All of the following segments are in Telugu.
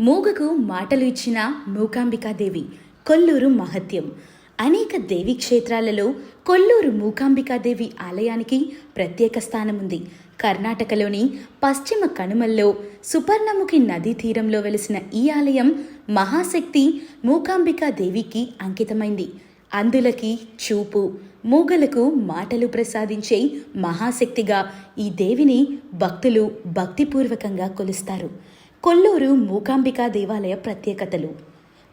మూగకు మాటలు ఇచ్చిన మూకాంబికాదేవి కొల్లూరు మహత్యం. అనేక దేవీ క్షేత్రాలలో కొల్లూరు మూకాంబికాదేవి ఆలయానికి ప్రత్యేక స్థానం ఉంది కర్ణాటకలోని పశ్చిమ కనుమల్లో సుపర్ణముఖి నదీ తీరంలో వెలిసిన ఈ ఆలయం మహాశక్తి మూకాంబికాదేవికి అంకితమైంది. అందులకి చూపు మూగలకు మాటలు ప్రసాదించే మహాశక్తిగా ఈ దేవిని భక్తులు భక్తిపూర్వకంగా కొలుస్తారు. కొల్లూరు మూకాంబికా దేవాలయ ప్రత్యేకతలు.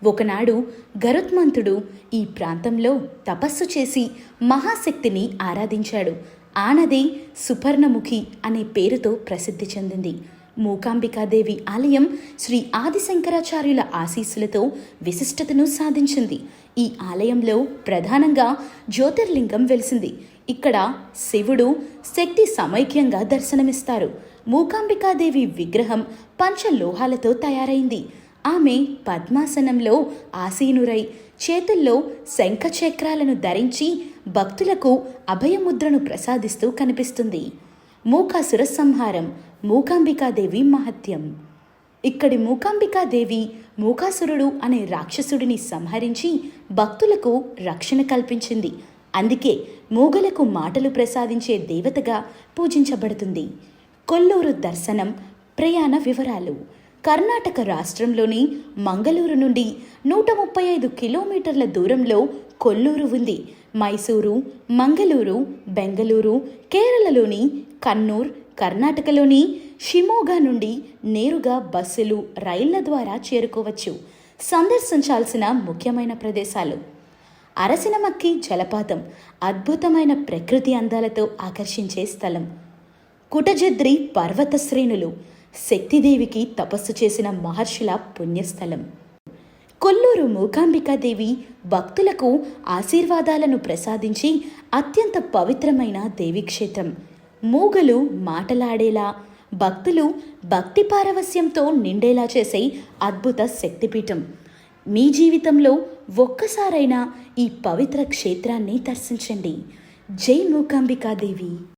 ఒకనాడు గరుత్మంతుడు ఈ ప్రాంతంలో తపస్సు చేసి మహాశక్తిని ఆరాధించాడు. ఆనదే సుపర్ణముఖి అనే పేరుతో ప్రసిద్ధి చెందింది. మూకాంబికాదేవి ఆలయం శ్రీ ఆదిశంకరాచార్యుల ఆశీస్సులతో విశిష్టతను సాధించింది. ఈ ఆలయంలో ప్రధానంగా జ్యోతిర్లింగం వెలిసింది. ఇక్కడ శివుడు శక్తి సమైక్యంగా దర్శనమిస్తారు. మూకాంబికాదేవి విగ్రహం పంచలోహాలతో తయారైంది. ఆమె పద్మాసనంలో ఆసీనురై చేతుల్లో శంఖచక్రాలను ధరించి భక్తులకు అభయముద్రను ప్రసాదిస్తూ కనిపిస్తుంది. మూకాసుర సంహారం మూకాంబికాదేవి మహత్యం. ఇక్కడి మూకాంబికాదేవి మూకాసురుడు అనే రాక్షసుడిని సంహరించి భక్తులకు రక్షణ కల్పించింది. అందుకే మూగలకు మాటలు ప్రసాదించే దేవతగా పూజించబడుతుంది. కొల్లూరు దర్శనం ప్రయాణ వివరాలు. కర్ణాటక రాష్ట్రంలోని మంగళూరు నుండి నూట ముప్పై ఐదు కిలోమీటర్ల దూరంలో కొల్లూరు ఉంది. మైసూరు మంగళూరు బెంగళూరు కేరళలోని కన్నూర్ కర్ణాటకలోని షిమోగా నుండి నేరుగా బస్సులు రైళ్ళ ద్వారా చేరుకోవచ్చు. సందర్శించాల్సిన ముఖ్యమైన ప్రదేశాలు. అరసినమక్కి జలపాతం అద్భుతమైన ప్రకృతి అందాలతో ఆకర్షించే స్థలం. కుటజద్రి పర్వత శ్రేణులు శక్తిదేవికి తపస్సు చేసిన మహర్షుల పుణ్యస్థలం. కొల్లూరు మూకాంబికాదేవి భక్తులకు ఆశీర్వాదాలను ప్రసాదించి అత్యంత పవిత్రమైన దేవీక్షేత్రం. మూగలు మాటలాడేలా భక్తులు భక్తి పారవస్యంతో నిండేలా చేసే అద్భుత శక్తిపీఠం. మీ జీవితంలో ఒక్కసారైనా ఈ పవిత్ర క్షేత్రాన్ని దర్శించండి. జై మూకాంబికాదేవి.